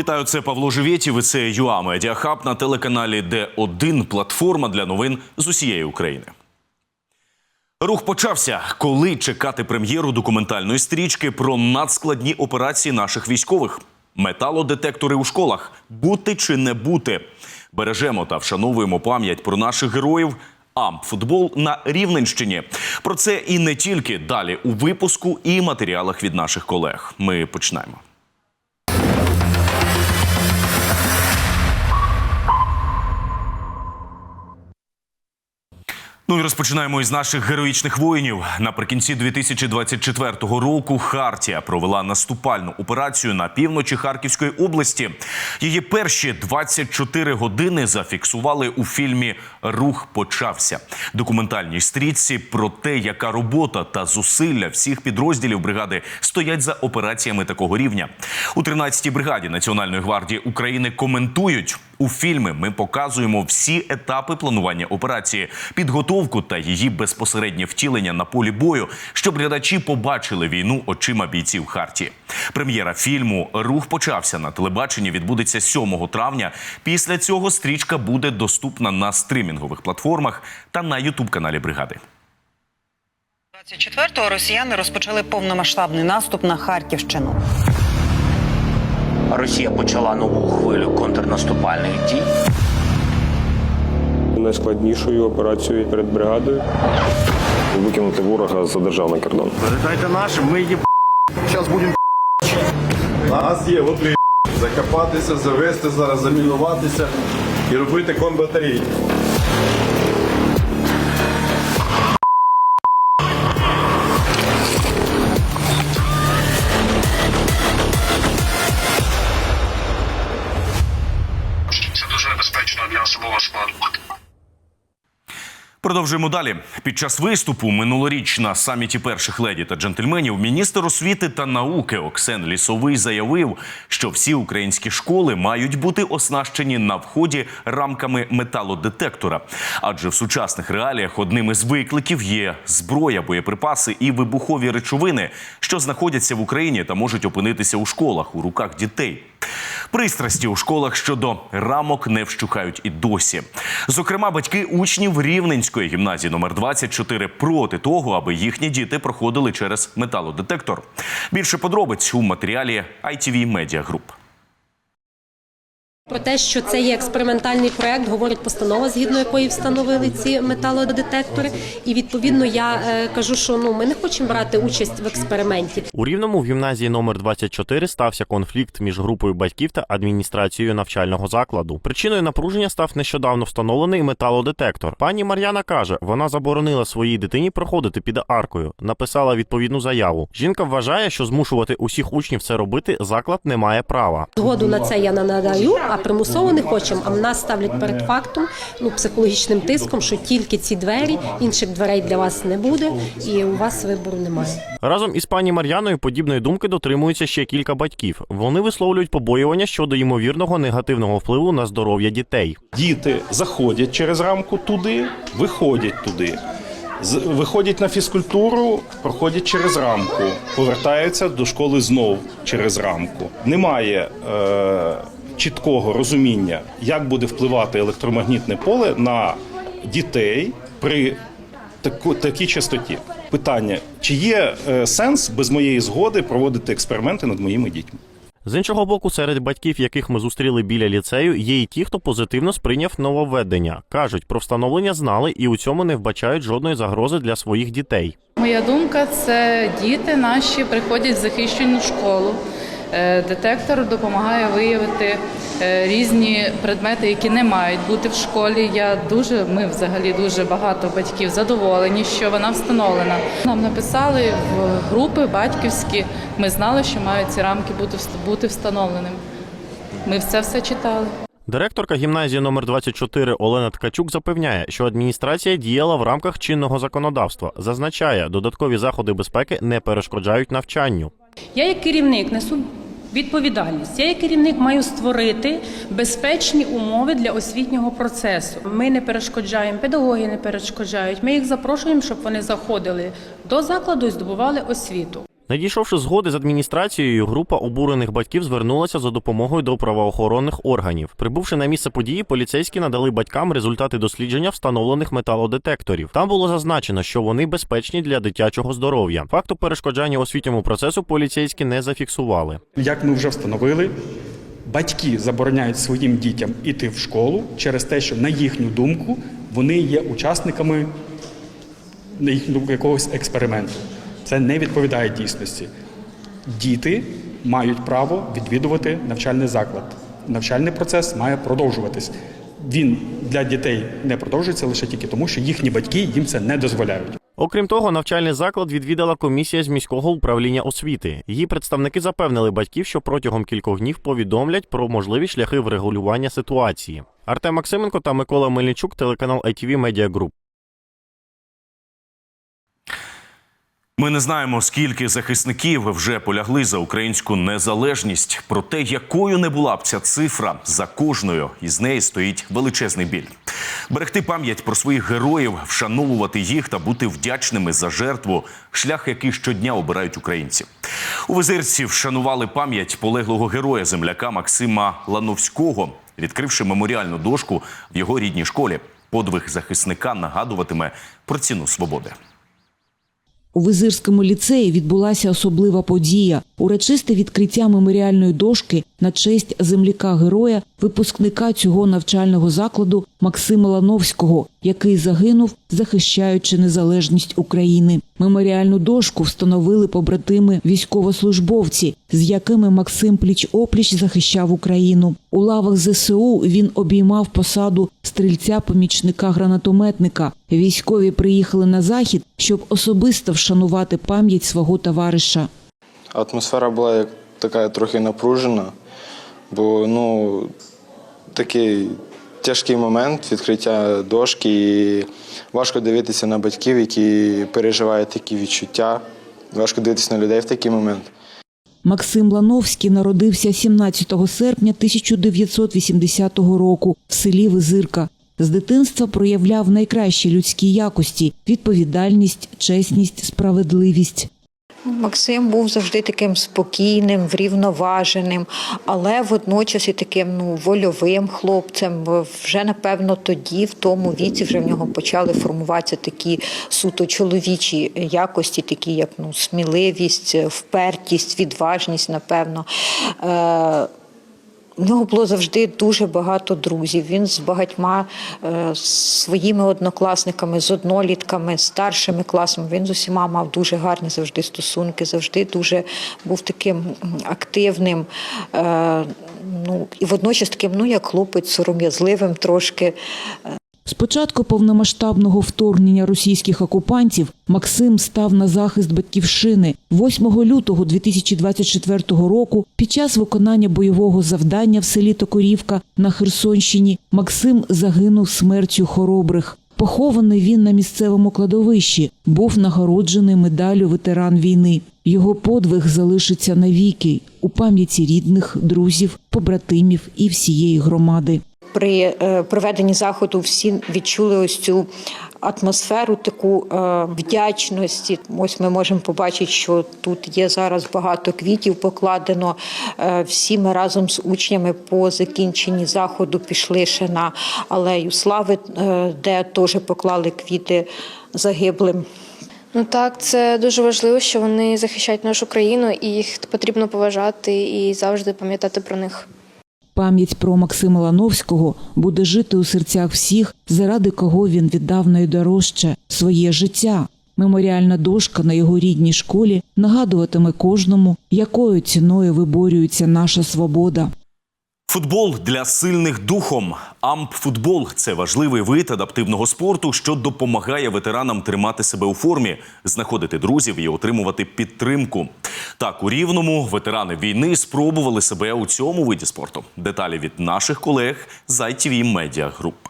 Вітаю, це Павло Живєтів і це ЮА Медіахаб на телеканалі Д1 платформа для новин з усієї України. Рух почався, коли чекати прем'єру документальної стрічки про надскладні операції наших військових. Металодетектори у школах бути чи не бути. Бережемо та вшановуємо пам'ять про наших героїв. Ампфутбол на Рівненщині. Про це і не тільки далі у випуску і матеріалах від наших колег. Ми почнемо. Ну і розпочинаємо із наших героїчних воїнів. Наприкінці 2024 року Хартія провела наступальну операцію на півночі Харківської області. Її перші 24 години зафіксували у фільмі Рух почався. Документальній стрічці про те, яка робота та зусилля всіх підрозділів бригади стоять за операціями такого рівня. У 13-й бригаді Національної гвардії України коментують. У фільмі ми показуємо всі етапи планування операції, підготовку та її безпосереднє втілення на полі бою, щоб глядачі побачили війну очима бійців Харті. Прем'єра фільму Рух почався на телебаченні. Відбудеться 7 травня. Після цього стрічка буде доступна на стримінгових платформах та на ютуб каналі бригади. 24-го росіяни розпочали повномасштабний наступ на Харківщину. Росія почала нову хвилю контрнаступальних дій. найскладнішою операцією перед бригадою. Викинути ворога за державний кордон. Передайте нашим, ми її зараз будемо. У нас є от закопатися, завести зараз, замінуватися і робити комбатарії. Продовжуємо далі. Під час виступу минулоріч на саміті перших леді та джентльменів міністр освіти та науки Оксен Лісовий заявив, що всі українські школи мають бути оснащені на вході рамками металодетектора. Адже в сучасних реаліях одним із викликів є зброя, боєприпаси і вибухові речовини, що знаходяться в Україні та можуть опинитися у школах у руках дітей. Пристрасті у школах щодо рамок не вщухають і досі. Зокрема, батьки учнів Рівненської гімназії номер 24 проти того, аби їхні діти проходили через металодетектор. Більше подробиць у матеріалі ITV Media Group. Про те, що це є експериментальний проект, говорить постанова, згідно якої встановили ці металодетектори. І відповідно я е, кажу, що ну ми не хочемо брати участь в експерименті. У Рівному в гімназії номер 24 стався конфлікт між групою батьків та адміністрацією навчального закладу. Причиною напруження став нещодавно встановлений металодетектор. Пані Мар'яна каже, вона заборонила своїй дитині проходити під аркою. Написала відповідну заяву. Жінка вважає, що змушувати усіх учнів це робити заклад не має права. Згоду на це я не надаю, а примусово не хочемо. А в нас ставлять перед фактом, ну психологічним тиском, що тільки ці двері, інших дверей для вас не буде, і у вас вибору немає. Разом із пані Мар'яною подібної думки дотримуються ще кілька батьків. Вони висловлюють побоювання щодо ймовірного негативного впливу на здоров'я дітей. Діти заходять через рамку туди, виходять туди. З- Виходять на фізкультуру, проходять через рамку, повертаються до школи знов через рамку. Немає е, чіткого розуміння, як буде впливати електромагнітне поле на дітей при таку, такій частоті. Питання: чи є е, сенс без моєї згоди проводити експерименти над моїми дітьми? З іншого боку, серед батьків, яких ми зустріли біля ліцею, є й ті, хто позитивно сприйняв нововведення. кажуть, про встановлення знали і у цьому не вбачають жодної загрози для своїх дітей. Моя думка це діти наші приходять в захищену школу. Е, Детектор допомагає виявити е, різні предмети, які не мають бути в школі. Я дуже, ми взагалі дуже багато батьків задоволені, що вона встановлена. Нам написали в групи батьківські. Ми знали, що мають ці рамки бути бути встановленими. Ми все все читали. Директорка гімназії номер 24 Олена Ткачук запевняє, що адміністрація діяла в рамках чинного законодавства. Зазначає, додаткові заходи безпеки не перешкоджають навчанню. Я як керівник несу відповідальність. Я як керівник маю створити безпечні умови для освітнього процесу. Ми не перешкоджаємо, педагоги не перешкоджають. Ми їх запрошуємо, щоб вони заходили до закладу і здобували освіту. Надійшовши згоди з адміністрацією, група обурених батьків звернулася за допомогою до правоохоронних органів. Прибувши на місце події, поліцейські надали батькам результати дослідження встановлених металодетекторів. Там було зазначено, що вони безпечні для дитячого здоров'я. Факту перешкоджання освітньому процесу поліцейські не зафіксували. Як ми вже встановили, батьки забороняють своїм дітям іти в школу через те, що на їхню думку вони є учасниками якогось експерименту. Це не відповідає дійсності. Діти мають право відвідувати навчальний заклад. Навчальний процес має продовжуватись. Він для дітей не продовжується лише тільки тому, що їхні батьки їм це не дозволяють. Окрім того, навчальний заклад відвідала комісія з міського управління освіти. Її представники запевнили батьків, що протягом кількох днів повідомлять про можливі шляхи врегулювання ситуації. Артем Максименко та Микола Мельничук, телеканал ITV Media Group. Ми не знаємо, скільки захисників вже полягли за українську незалежність. Проте, якою не була б ця цифра, за кожною із неї стоїть величезний біль. Берегти пам'ять про своїх героїв, вшановувати їх та бути вдячними за жертву шлях, який щодня обирають українці. У Визирці вшанували пам'ять полеглого героя земляка Максима Лановського, відкривши меморіальну дошку в його рідній школі. Подвиг захисника нагадуватиме про ціну свободи. У Визирському ліцеї відбулася особлива подія – урочисте відкриття меморіальної дошки на честь земляка-героя, випускника цього навчального закладу Максима Лановського, який загинув, захищаючи незалежність України. Меморіальну дошку встановили побратими військовослужбовці, з якими Максим пліч-опліч захищав Україну. У лавах ЗСУ він обіймав посаду стрільця-помічника-гранатометника. Військові приїхали на захід, щоб особисто вшанувати пам'ять свого товариша. Атмосфера була така трохи напружена, бо ну, такий тяжкий момент відкриття дошки. І важко дивитися на батьків, які переживають такі відчуття. Важко дивитися на людей в такий момент. Максим Лановський народився 17 серпня 1980 року в селі Визирка. З дитинства проявляв найкращі людські якості – відповідальність, чесність, справедливість. Максим був завжди таким спокійним, врівноваженим, але водночас і таким ну вольовим хлопцем. Вже напевно тоді, в тому віці, вже в нього почали формуватися такі суто чоловічі якості, такі як ну сміливість, впертість, відважність, напевно. Е- у нього було завжди дуже багато друзів. Він з багатьма е, своїми однокласниками, з однолітками, старшими класами. Він з усіма мав дуже гарні завжди стосунки, завжди дуже був таким активним. Е, ну і водночас таким, ну як хлопець, сором'язливим трошки. З початку повномасштабного вторгнення російських окупантів Максим став на захист батьківщини. 8 лютого 2024 року під час виконання бойового завдання в селі Токорівка на Херсонщині Максим загинув смертю хоробрих. Похований він на місцевому кладовищі, був нагороджений медаллю ветеран війни. Його подвиг залишиться навіки у пам'яті рідних, друзів, побратимів і всієї громади. При е, проведенні заходу всі відчули ось цю атмосферу таку е, вдячності. Ось ми можемо побачити, що тут є зараз багато квітів покладено. Е, всі ми разом з учнями по закінченні заходу пішли ще на алею слави, де теж поклали квіти загиблим. Ну так, це дуже важливо, що вони захищають нашу країну, і їх потрібно поважати і завжди пам'ятати про них. Пам'ять про Максима Лановського буде жити у серцях всіх, заради кого він віддав найдорожче своє життя. Меморіальна дошка на його рідній школі нагадуватиме кожному, якою ціною виборюється наша свобода. Футбол для сильних духом. Ампфутбол – це важливий вид адаптивного спорту, що допомагає ветеранам тримати себе у формі, знаходити друзів і отримувати підтримку. Так, у рівному ветерани війни спробували себе у цьому виді спорту. Деталі від наших колег з ITV Media Group.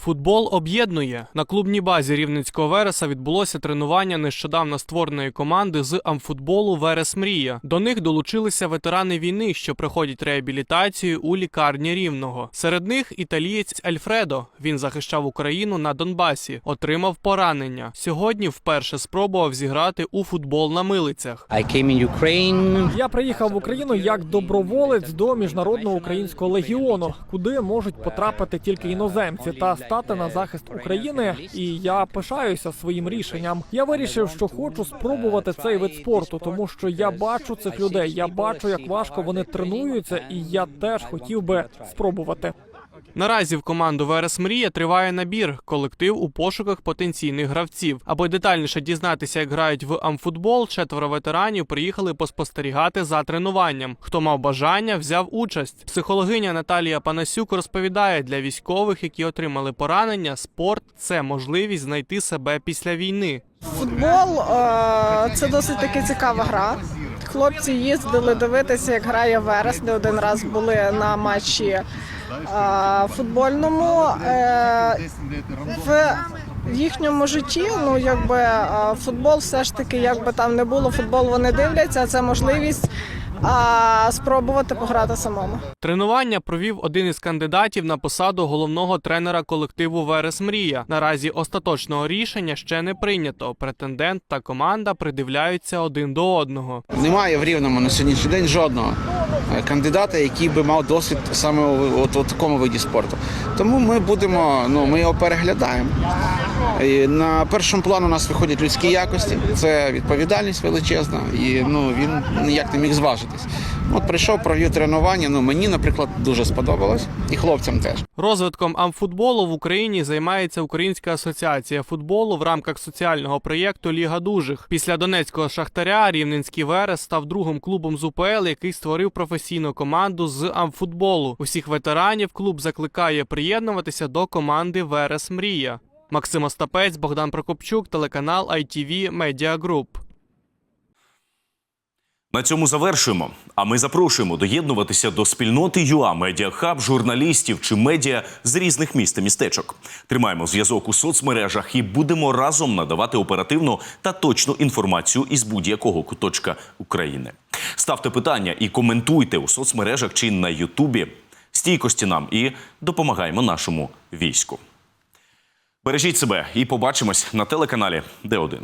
Футбол об'єднує на клубній базі Рівненського Вереса відбулося тренування нещодавно створеної команди з амфутболу Верес Мрія. До них долучилися ветерани війни, що проходять реабілітацію у лікарні Рівного. Серед них італієць Альфредо. Він захищав Україну на Донбасі, отримав поранення. Сьогодні вперше спробував зіграти у футбол на милицях. I came in Ukraine. Я приїхав в Україну як доброволець до міжнародного українського легіону, куди можуть потрапити тільки іноземці та стати на захист України. І я пишаюся своїм рішенням. Я вирішив, що хочу спробувати цей вид спорту, тому що я бачу цих людей. Я бачу, як важко вони тренуються, і я теж хотів би спробувати. Наразі в команду Верес Мрія триває набір. Колектив у пошуках потенційних гравців. Аби детальніше дізнатися, як грають в амфутбол, четверо ветеранів приїхали поспостерігати за тренуванням. Хто мав бажання, взяв участь. Психологиня Наталія Панасюк розповідає, для військових, які отримали поранення, спорт це можливість знайти себе після війни. Футбол е, це досить таки цікава гра. Хлопці їздили дивитися, як грає Верес. Не один раз були на матчі футбольному. Е, В їхньому житті, ну якби футбол, все ж таки, якби там не було, футбол вони дивляться. Це можливість а, спробувати пограти самому. Тренування провів один із кандидатів на посаду головного тренера колективу Верес Мрія. Наразі остаточного рішення ще не прийнято. Претендент та команда придивляються один до одного. Немає в рівному на сьогоднішній день жодного е, кандидата, який би мав досвід саме у такому виді спорту. Тому ми будемо, ну ми його переглядаємо. На першому плану у нас виходять людські якості, це відповідальність величезна, і ну він ніяк не міг зважитись. От прийшов, провів тренування. Ну мені, наприклад, дуже сподобалось, і хлопцям теж. Розвитком амфутболу в Україні займається Українська асоціація футболу в рамках соціального проєкту Ліга дужих. Після донецького шахтаря Рівненський Верес став другим клубом з УПЛ, який створив професійну команду з амфутболу. Усіх ветеранів клуб закликає приєднуватися до команди Верес Мрія. Максим Остапець, Богдан Прокопчук, телеканал ITV Media Group. На цьому завершуємо. А ми запрошуємо доєднуватися до спільноти ЮА Медіахаб, журналістів чи медіа з різних міст та містечок. Тримаємо зв'язок у соцмережах і будемо разом надавати оперативну та точну інформацію із будь-якого куточка України. Ставте питання і коментуйте у соцмережах чи на Ютубі. Стійкості нам і допомагаємо нашому війську. Бережіть себе і побачимось на телеканалі Д1.